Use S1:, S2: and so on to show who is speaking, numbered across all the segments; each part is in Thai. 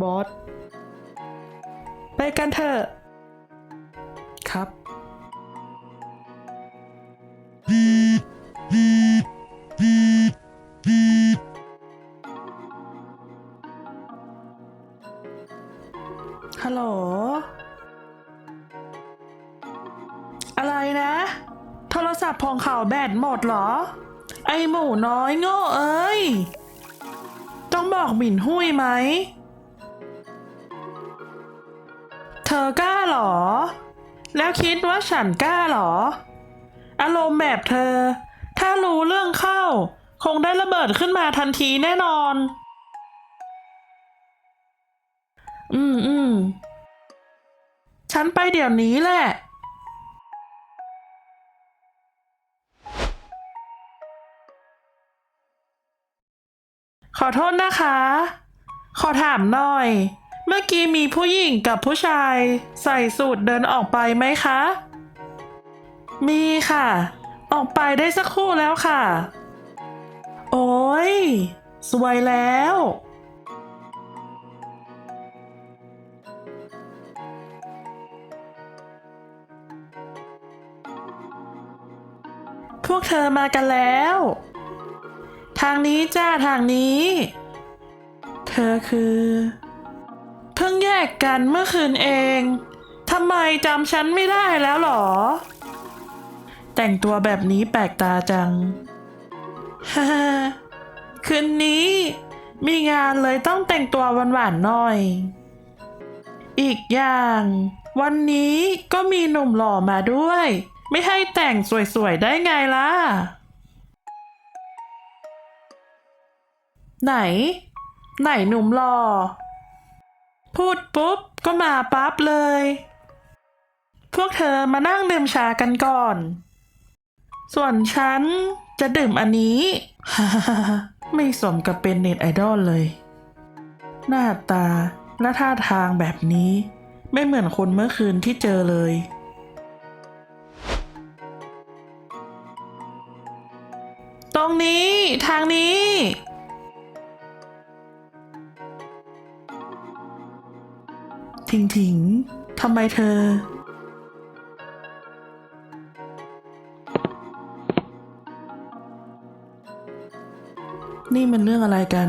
S1: บอส ไปกันเถอะ ครับ ฮัลโหล อะไรนะ โทรศัพท์ของเขาแบตหมดเหรอ ไอหมูน้อยโง่เอ้ย ต้องบอกหมิ่นหุ้ยไหม เธอกล้าหรอ แล้วคิดว่าฉันกล้าหรอ อารมณ์แบบเธอ ถ้ารู้เรื่องเข้า คงได้ระเบิดขึ้นมาทันทีแน่นอน อืมอืมฉันไปเดี๋ยวนี้แหละขอโทษนะคะ ขอถามหน่อย เมื่อกี้มีผู้หญิงกับผู้ชาย ใส่สูตรเดินออกไปไหมคะ มีค่ะ ออกไปได้สักครู่แล้วค่ะ โอ้ย สวยแล้ว พวกเธอมากันแล้ว ทางนี้จ้าทางนี้ เธอคือ พิ่งแยกกันเมื่อคืนเองทำไมจำฉันไม่ได้แล้วหรอ แต่งตัวแบบนี้แปลกตาจังฮ่าคืนนี้ มีงานเลยต้องแต่งตัวหวานๆหน่อย อีกอย่าง วันนี้ก็มีหนุ่มหล่อมาด้วย ไม่ให้แต่งสวยๆได้ไงล่ะ ไหน ไหนหนุ่มหล่อ พูดปุ๊บ ก็มาปั๊บเลย พวกเธอมานั่งดื่มชากันก่อน ส่วนฉันจะดื่มอันนี้ ไม่สมกับเป็นเน็ตไอดอลเลย หน้าตาและท่าทางแบบนี้ ไม่เหมือนคนเมื่อคืนที่เจอเลย ตรงนี้ทางนี้ ถิงถิงทำไมเธอ นี่มันเรื่องอะไรกัน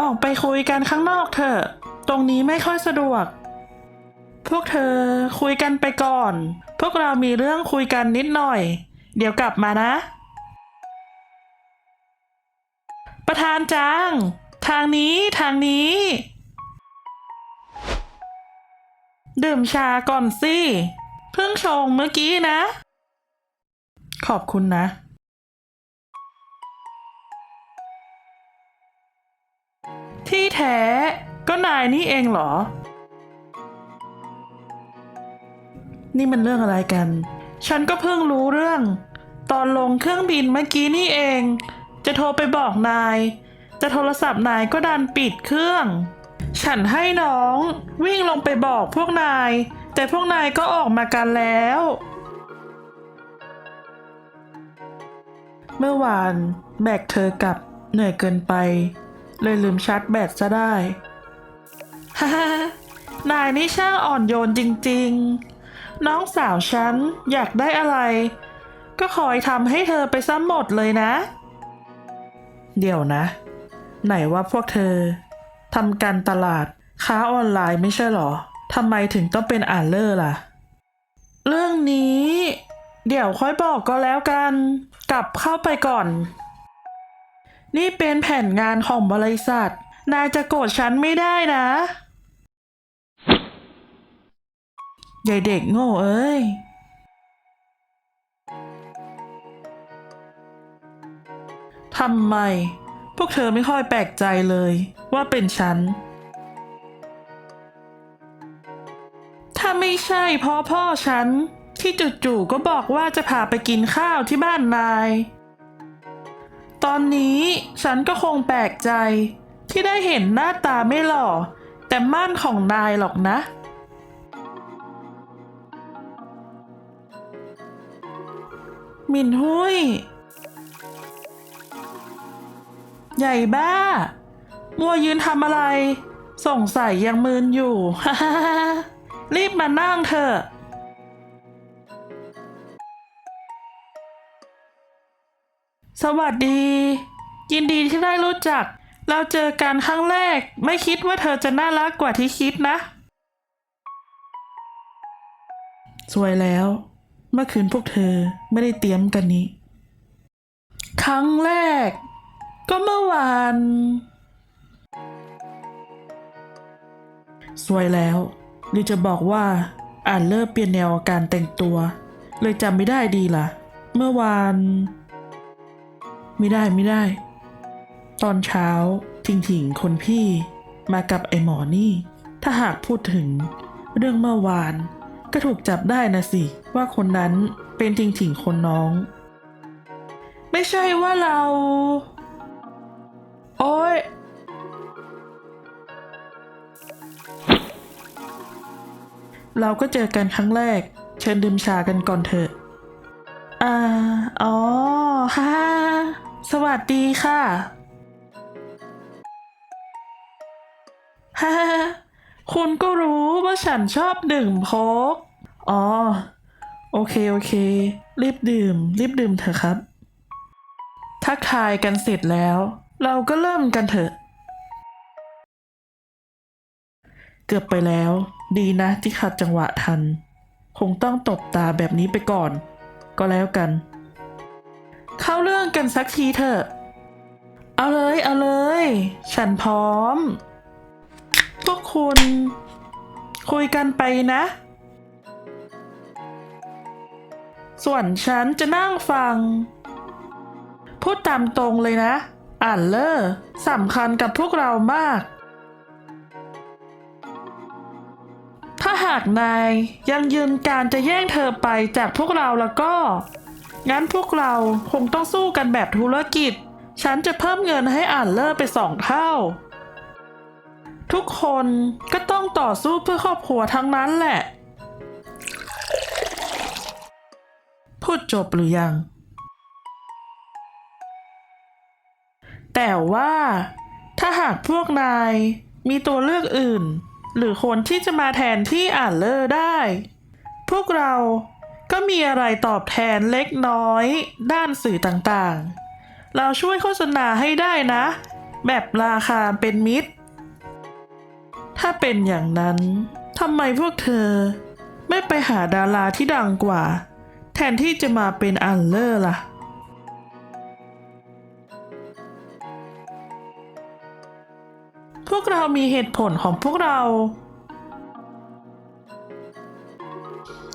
S1: ออกไปคุยกันข้างนอกเถอะ ตรงนี้ไม่ค่อยสะดวก พวกเธอคุยกันไปก่อน พวกเรามีเรื่องคุยกันนิดหน่อย เดี๋ยวกลับมานะ ประธานจางทางนี้ทางนี้ ดื่มชาก่อนสิ เพิ่งชงเมื่อกี้นะ ขอบคุณนะ ที่แท้ก็นายนี่เองเหรอ นี่มันเรื่องอะไรกัน ฉันก็เพิ่งรู้เรื่อง ตอนลงเครื่องบินเมื่อกี้นี่เอง จะโทรไปบอกนาย จะโทรศัพท์นายก็ดันปิดเครื่อง ฉันให้น้อง วิ่งลงไปบอกพวกนาย แต่พวกนายก็ออกมากันแล้ว เมื่อวานแบกเธอกลับเหนื่อยเกินไป เลยลืมชาร์จแบตซะได้ฮ่าฮ่านายนี่ช่างอ่อนโยนจริงๆ น้องสาวฉันอยากได้อะไร ก็คอยทำให้เธอไปซ้ำหมดเลยนะ เดี๋ยวนะ ไหนว่าพวกเธอทำการตลาดค้าออนไลน์ไม่ใช่หรอทำไมถึงต้องเป็นอ่านเลอร์ล่ะ เรื่องนี้ เดี๋ยวค่อยบอกก็แล้วกัน กลับเข้าไปก่อน นี่เป็นแผนงานของบริษัท นายจะโกรธฉันไม่ได้นะยายเด็กโง่เอ้ย ทำไม พวกเธอไม่ค่อยแปลกใจเลยว่าเป็นฉัน ถ้าไม่ใช่เพ่อพ่อฉัน ที่จู่ๆก็บอกว่าจะพาไปกินข้าวที่บ้านนาย ตอนนี้ฉันก็คงแปลกใจที่ได้เห็นหน้าตาไม่หล่อ แต่ม่านของนายหรอกนะ มินหุย ใหญ่บ้า มัวยืนทำอะไร สงสัยยังมืนอยู่ รีบมานั่งเถอะสวัสดี ยินดีที่ได้รู้จัก เราเจอกันครั้งแรก ไม่คิดว่าเธอจะน่ารักกว่าที่คิดนะ สวยแล้ว เมื่อคืนพวกเธอไม่ได้เตรียมกันนี้ ครั้งแรก ก็เมื่อวานสวยแล้วหรือจะบอกว่าอ่านเลิกเปลี่ยนแนวการแต่งตัว เลยจำไม่ได้ดีล่ะ เมื่อวาน ไม่ได้ไม่ได้ ตอนเช้าทิงถิงคนพี่มากับไอหมอนี่ ถ้าหากพูดถึง เรื่องเมื่อวาน ก็ถูกจับได้นะสิ ว่าคนนั้นเป็นทิงถิงคนน้อง ไม่ใช่ว่าเรา โอ้ยเราก็เจอกันครั้งแรก เชิญดื่มชากันก่อนเถอะ อ่า อ๋อค่ะสวัสดีค่ะฮ่าคุณก็รู้ว่าฉันชอบดื่มโค้กอ๋อ โอเค โอเค รีบดื่ม รีบดื่มเถอะครับ ทักทายกันเสร็จแล้ว เราก็เริ่มกันเถอะ เกือบไปแล้ว ดีนะที่ขัดจังหวะทัน คงต้องตบตาแบบนี้ไปก่อน ก็แล้วกัน เข้าเรื่องกันสักทีเถอะ เอาเลยเอาเลย ฉันพร้อม พวกคุณ คุยกันไปนะ ส่วนฉันจะนั่งฟัง พูดตามตรงเลยนะ อ่านเลอร์สำคัญกับพวกเรามาก ถ้าหากนายยังยืนการจะแย่งเธอไปจากพวกเราแล้วก็ งั้นพวกเราคงต้องสู้กันแบบธุรกิจ ฉันจะเพิ่มเงินให้อ่านเลอร์ไปสองเท่า ทุกคนก็ต้องต่อสู้เพื่อครอบครัวทั้งนั้นแหละ พูดจบหรือยัง แต่ว่าถ้าหากพวกนายมีตัวเลือกอื่น หรือคนที่จะมาแทนที่อ่านเลอร์ได้ พวกเราก็มีอะไรตอบแทนเล็กน้อย ด้านสื่อต่างๆ เราช่วยโฆษณาให้ได้นะ แบบราคาเป็นมิตร ถ้าเป็นอย่างนั้นทำไมพวกเธอ ไม่ไปหาดาราที่ดังกว่า แทนที่จะมาเป็นอันเลอร์ล่ะ พวกเรามีเหตุผลของพวกเรา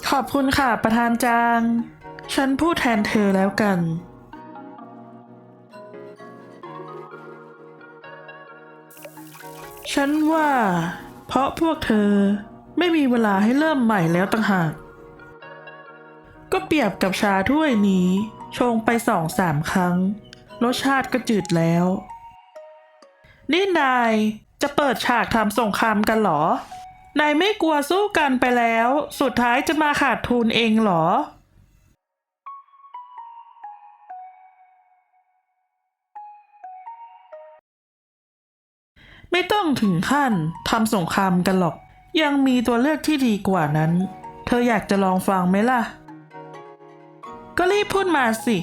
S1: ขอบคุณค่ะ ประธานจาง ฉันพูดแทนเธอแล้วกัน ฉันว่า เพราะพวกเธอไม่มีเวลาให้เริ่มใหม่แล้วต่างหาก ก็เปรียบกับชาถ้วยนี้ ชงไปสองสามครั้ง รสชาติก็จืดแล้วนี่นาย จะเปิดฉากทำสงครามกันหรอ นายไม่กลัวสู้กันไปแล้ว สุดท้ายจะมาขาดทุนเองหรอ ไม่ต้องถึงขั้นทำสงครามกันหรอก ยังมีตัวเลือกที่ดีกว่านั้น เธออยากจะลองฟังไหมล่ะ ก็รีบพูดมาสิ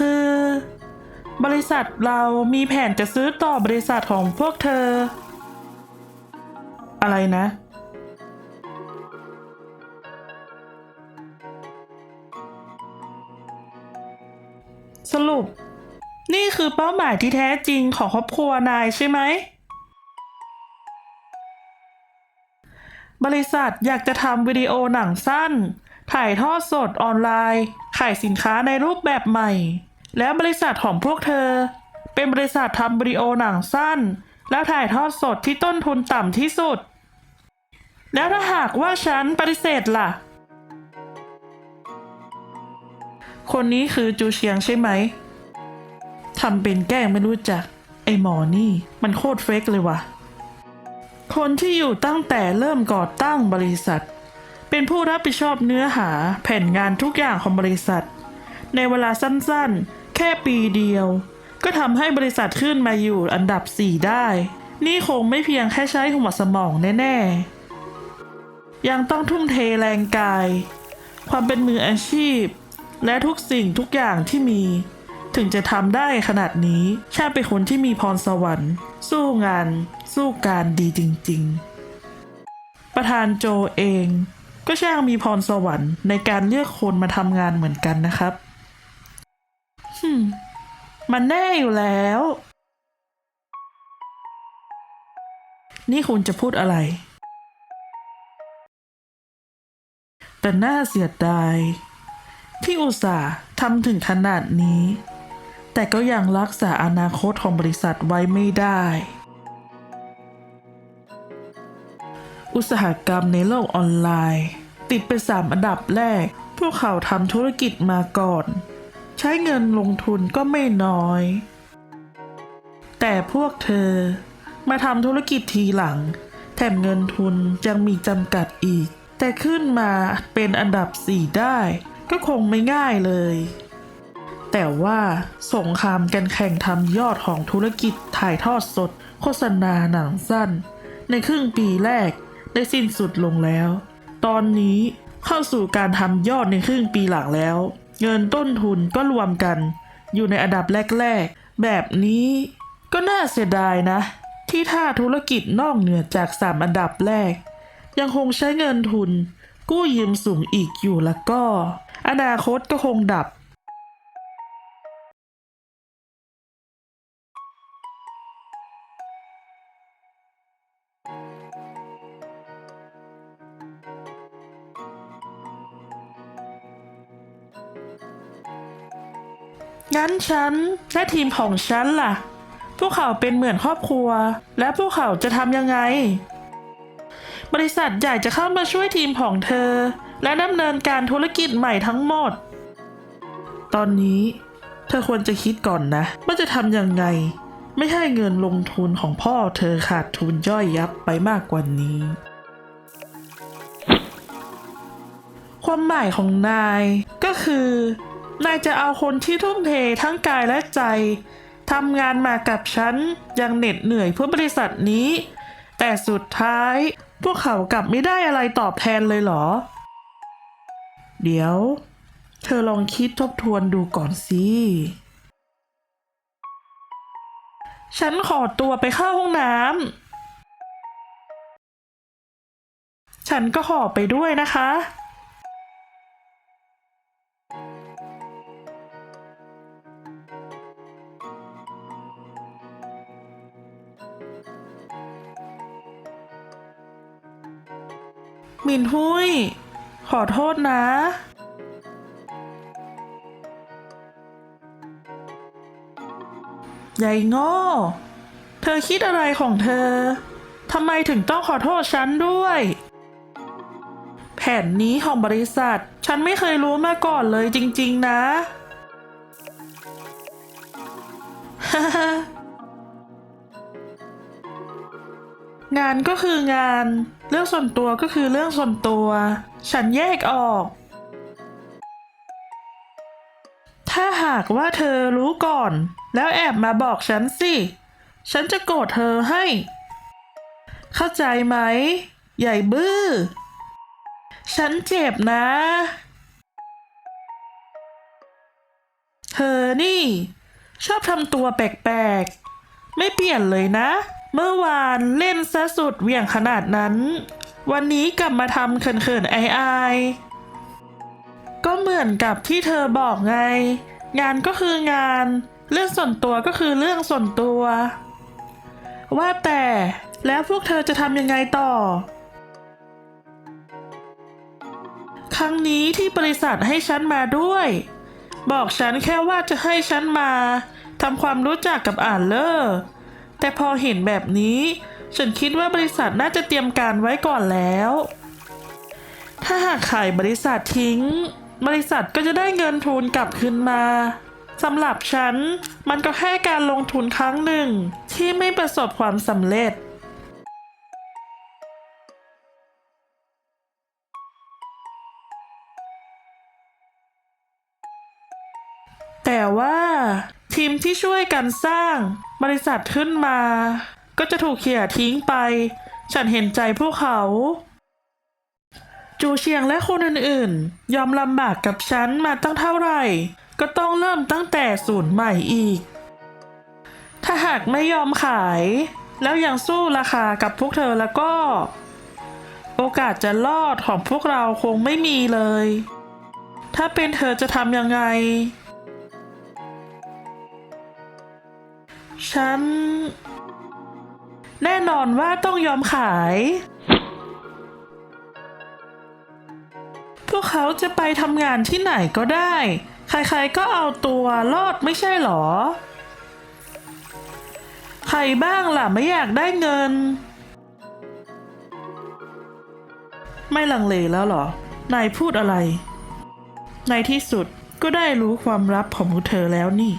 S1: คือ บริษัทเรามีแผนจะซื้อต่อบริษัทของพวกเธอ อะไรนะ สรุป นี่คือเป้าหมายที่แท้จริงของครอบครัวนายใช่ไหม บริษัทอยากจะทำวิดีโอหนังสั้นถ่ายทอดสดออนไลน์ ขายสินค้าในรูปแบบใหม่ แล้วบริษัทของพวกเธอ เป็นบริษัททำวิดีโอหนังสั้น แล้วถ่ายทอดสดที่ต้นทุนต่ำที่สุด แล้วถ้าหากว่าฉันปฏิเสธล่ะ คนนี้คือจูเชียงใช่ไหมทำเป็นแกล้งไม่รู้จัก ไอหมอนี่มันโคตรเฟกเลยว่ะ คนที่อยู่ตั้งแต่เริ่มก่อตั้งบริษัท เป็นผู้รับผิดชอบเนื้อหาแผนงานทุกอย่างของบริษัท ในเวลาสั้นๆ ค่ปีเดียว ก็ทำให้บริษัทขึ้นมาอยู่อันดับ 4 ได้ นี่คงไม่เพียงแค่ใช้หัวสมองแน่ ๆ ยังต้องทุ่มเทแรงกาย ความเป็นมืออาชีพ และทุกสิ่งทุกอย่างที่มี ถึงจะทำได้ขนาดนี้ชาเป็นคนที่มีพรสวรรค์ สู้งาน สู้การดีจริง ๆประธานโจเอง ก็ช่างมีพรสวรรค์ในการเลือกคนมาทำงานเหมือนกันนะครับ มันแน่อยู่แล้ว นี่คุณจะพูดอะไร แต่น่าเสียดาย ที่อุตส่าห์ทำถึงขนาดนี้ แต่ก็ยังรักษาอนาคตของบริษัทไว้ไม่ได้ อุตสาหกรรมในโลกออนไลน์ ติดไปสามอันดับแรก พวกเขาทำธุรกิจมาก่อน ใช้เงินลงทุนก็ไม่น้อย แต่พวกเธอมาทำธุรกิจทีหลัง แถมเงินทุนยังมีจำกัดอีก แต่ขึ้นมาเป็นอันดับสี่ได้ ก็คงไม่ง่ายเลย แต่ว่าสงครามกันแข่งทำยอดของธุรกิจถ่ายทอดสด โฆษณาหนังสั้น ในครึ่งปีแรกได้สิ้นสุดลงแล้ว ตอนนี้เข้าสู่การทำยอดในครึ่งปีหลังแล้ว เงินต้นทุนก็รวมกัน อยู่ในอันดับแรกๆ แบบนี้ก็น่าเสียดายนะ ที่ถ้าธุรกิจนอกเหนือจากสามอันดับแรก ยังคงใช้เงินทุน กู้ยืมสูงอีกอยู่แล้วก็ อนาคตก็คงดับ งั้นฉันและทีมของฉันล่ะ พวกเขาเป็นเหมือนครอบครัว และพวกเขาจะทำยังไง บริษัทใหญ่จะเข้ามาช่วยทีมของเธอ และดำเนินการธุรกิจใหม่ทั้งหมด ตอนนี้เธอควรจะคิดก่อนนะว่าจะทำยังไง ไม่ให้เงินลงทุนของพ่อเธอขาดทุนย่อยยับไปมากกว่านี้ ความหมายของนายก็คือ นายจะเอาคนที่ทุ่มเททั้งกายและใจทำงานมากับฉันย่างเหน็ดเหนื่อยเพื่อบริษัทนี้ แต่สุดท้าย พวกเขากลับไม่ได้อะไรตอบแทนเลยเหรอ เดี๋ยว เธอลองคิดทบทวนดูก่อนสิฉันขอตัวไปเข้าห้องน้ำ ฉันก็ขอไปด้วยนะคะ มินหุย ขอโทษนะใหญ่โง่ เธอคิดอะไรของเธอ ทำไมถึงต้องขอโทษฉันด้วย แผนนี้ของบริษัท ฉันไม่เคยรู้มาก่อนเลยจริง ๆ นะ งานก็คืองาน เรื่องส่วนตัวก็คือเรื่องส่วนตัว ฉันแยกออก ถ้าหากว่าเธอรู้ก่อน แล้วแอบมาบอกฉันสิ ฉันจะโกรธเธอให้ เข้าใจไหม ใหญ่บื้อ ฉันเจ็บนะ เธอนี่ ชอบทำตัวแปลกๆ ไม่เปลี่ยนเลยนะ เมื่อวานเล่นซะสุดเหวี่ยงขนาดนั้น วันนี้กลับมาทำเขินๆไอายๆก็เหมือนกับที่เธอบอกไง งานก็คืองาน เรื่องส่วนตัวก็คือเรื่องส่วนตัว ว่าแต่แล้วพวกเธอจะทำยังไงต่อ ครั้งนี้ที่บริษัทให้ฉันมาด้วย บอกฉันแค่ว่าจะให้ฉันมาทำความรู้จักกับอ่านเลอร์ แต่พอเห็นแบบนี้ ฉันคิดว่าบริษัทน่าจะเตรียมการไว้ก่อนแล้ว ถ้าหากขายบริษัททิ้ง บริษัทก็จะได้เงินทุนกลับคืนมาสำหรับฉัน มันก็แค่การลงทุนครั้งหนึ่ง ที่ไม่ประสบความสำเร็จแต่ว่า ทีมที่ช่วยกันสร้างบริษัทขึ้นมา ก็จะถูกเขี่ยทิ้งไป ฉันเห็นใจพวกเขา จูเชียงและคนอื่นๆ ยอมลำบากกับฉันมาตั้งเท่าไหร่ ก็ต้องเริ่มตั้งแต่ศูนย์ใหม่อีก ถ้าหากไม่ยอมขาย แล้วยังสู้ราคากับพวกเธอแล้วก็ โอกาสจะรอดของพวกเราคงไม่มีเลย ถ้าเป็นเธอจะทำยังไง ฉัน แน่นอนว่าต้องยอมขาย พวกเขาจะไปทำงานที่ไหนก็ได้ ใครๆก็เอาตัวรอดไม่ใช่หรอ ใครบ้างล่ะไม่อยากได้เงิน ไม่ลังเลแล้วหรอ นายพูดอะไร ในที่สุดก็ได้รู้ความลับของเธอแล้วนี่